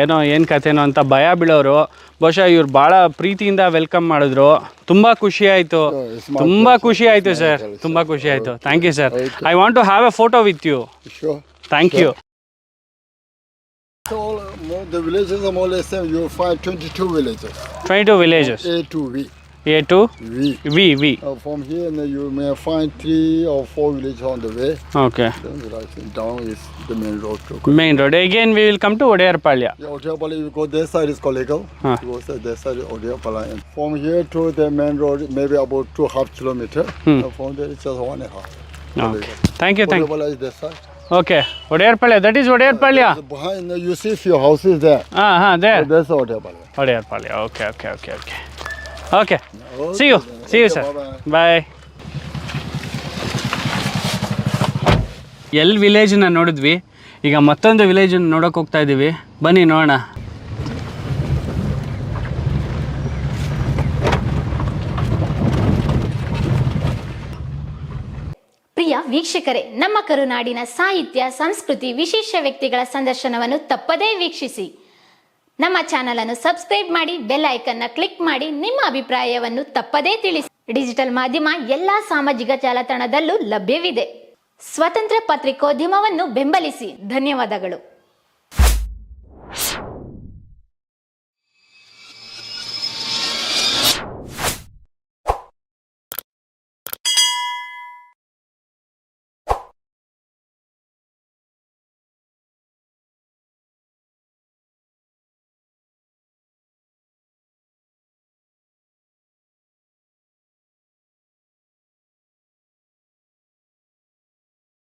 ಏನೋ ಏನು ಕಥೆನೋ ಅಂತ ಭಯ ಬೀಳೋರು. ಬಹುಶಃ ಇವ್ರು ಭಾಳ ಪ್ರೀತಿಯಿಂದ ವೆಲ್ಕಮ್ ಮಾಡಿದ್ರು. ತುಂಬ ಖುಷಿ ಆಯಿತು. ತುಂಬ. ಖುಷಿ ಆಯಿತು ಸರ್. ತುಂಬ ಖುಷಿ ಆಯಿತು. Thank you sir I want to have a photo with you. Thank you So the villages are more or less. You find 22 villages. Twenty two villages A to V. A to V. V, V. Uh, from here, you may find three or four villages on the way. Okay. Then right down is the main road. To Main road. Again, we will come to Odayarpalya. Yeah, Odayarpalya, you go this side is Kollegal. Huh. You go this side is And from here to the main road, maybe about two half kilometer. Hmm. From there, it's just one and a half. Kollega. Okay. Thank you, thank you. Odayarpalya is this side. Okay, Odayarpalya, that is Odayarpalya. Uh, behind, you see few houses there. Ah, uh, huh, there. So that's Odayarpalya. Odayarpalya, okay, okay, okay, okay. Okay see you see you sir. Bye ಎಲ್ಲಿ ವಿಲೇಜನ್ನ ನೋಡಿದ್ವಿ. ಈಗ ಮತ್ತೊಂದು ವಿಲೇಜನ್ನು ನೋಡೋಕೆ ಹೋಗ್ತಾ ಇದ್ದೀವಿ ಬನ್ನಿ ನೋಡೋಣ. ಪ್ರಿಯ ವೀಕ್ಷಕರೇ ನಮ್ಮ ಕರುನಾಡಿನ ಸಾಹಿತ್ಯ ಸಂಸ್ಕೃತಿ ವಿಶೇಷ ವ್ಯಕ್ತಿಗಳ ಸಂದರ್ಶನವನ್ನು ತಪ್ಪದೇ ವೀಕ್ಷಿಸಿ. ನಮ್ಮ ಚಾನಲ್ ಅನ್ನು ಸಬ್ಸ್ಕ್ರೈಬ್ ಮಾಡಿ, ಬೆಲ್ ಐಕನ್ನ ಕ್ಲಿಕ್ ಮಾಡಿ, ನಿಮ್ಮ ಅಭಿಪ್ರಾಯವನ್ನು ತಪ್ಪದೇ ತಿಳಿಸಿ. ಡಿಜಿಟಲ್ ಮಾಧ್ಯಮ ಎಲ್ಲಾ ಸಾಮಾಜಿಕ ಜಾಲತಾಣದಲ್ಲೂ ಲಭ್ಯವಿದೆ. ಸ್ವತಂತ್ರ ಪತ್ರಿಕೋದ್ಯಮವನ್ನು ಬೆಂಬಲಿಸಿ. ಧನ್ಯವಾದಗಳು.